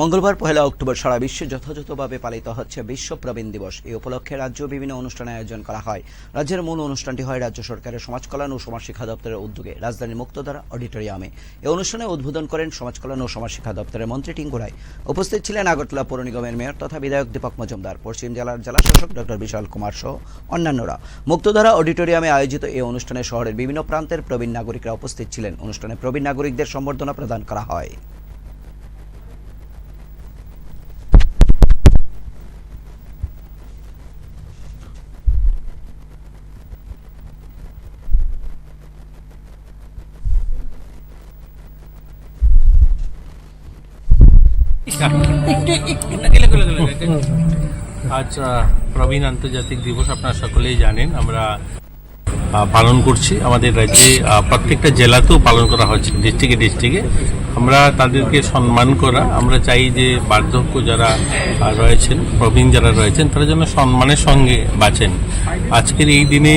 মঙ্গলবার, পহেলা অক্টোবর সারা বিশ্বে যথাযথভাবে পালিত হচ্ছে বিশ্ব প্রবীণ দিবস। এই উপলক্ষে রাজ্য বিভিন্ন অনুষ্ঠানের আয়োজন করা হয়। রাজ্যের মূল অনুষ্ঠানটি হয় রাজ্য সরকারের সমাজ কল্যাণ ও সমাজ শিক্ষা দপ্তরের উদ্যোগে রাজধানীর মুক্তধারা অডিটোরিয়ামে। এই অনুষ্ঠানে উদ্বোধন করেন সমাজ কল্যাণ ও সমাজ শিক্ষা দপ্তরের মন্ত্রী টিঙ্কু রায়। উপস্থিত ছিলেন আগরতলা পৌর নিগমের মেয়র তথা বিধায়ক দীপক মজুমদার, পশ্চিম জেলার জেলাশাসক ডক্টর বিশাল কুমার সহ অন্যান্যরা। মুক্তধারা অডিটোরিয়ামে আয়োজিত এই অনুষ্ঠানে শহরের বিভিন্ন প্রান্তের প্রবীণ নাগরিকরা উপস্থিত ছিলেন। অনুষ্ঠানে প্রবীণ নাগরিকদের সম্বর্ধনা প্রদান করা হয়। আহ, প্রবীণ আন্তর্জাতিক দিবস আপনারা সকলেই জানেন আমরা পালন করছি। আমাদের রাজ্যে প্রত্যেকটা জেলাতেও পালন করা হচ্ছে ডিস্ট্রিক্টে ডিস্ট্রিক্টে আমরা তাদেরকে সম্মান করা, আমরা চাই যে বার্ধক্য যারা রয়েছেন, প্রবীণ যারা রয়েছেন, তারা যেন সম্মানের সঙ্গে বাঁচেন। আজকের এই দিনে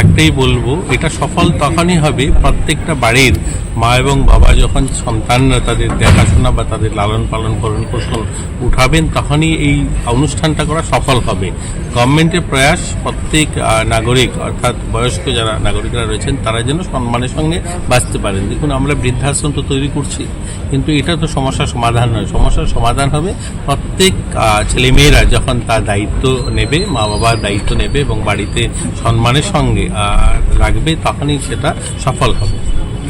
একটাই বলব, এটা সফল তখনই হবে প্রত্যেকটা বাড়ির মা এবং বাবা যখন সন্তানরা তাদের দেখাশোনা বা তাদের লালন পালন ভরণ পোষণ উঠাবেন, তখনই এই অনুষ্ঠানটা করা সফল হবে। গভর্নমেন্টের প্রয়াস প্রত্যেক নাগরিক, অর্থাৎ বয়স্ক যারা, নাগরিকরা রয়েছেন, তারা যেন সম্মানের সঙ্গে বাঁচতে পারেন। দেখুন, আমরা বৃদ্ধাশ্রম তো তৈরি করছি, কিন্তু এটা তো সমস্যার সমাধান নয়। সমস্যার সমাধান হবে প্রত্যেক ছেলেমেয়েরা যখন তার দায়িত্ব নেবে মা বাবার দায়িত্ব নেবে এবং বাড়িতে সম্মানের সঙ্গে রাখবে, তখনই সেটা সফল হবে।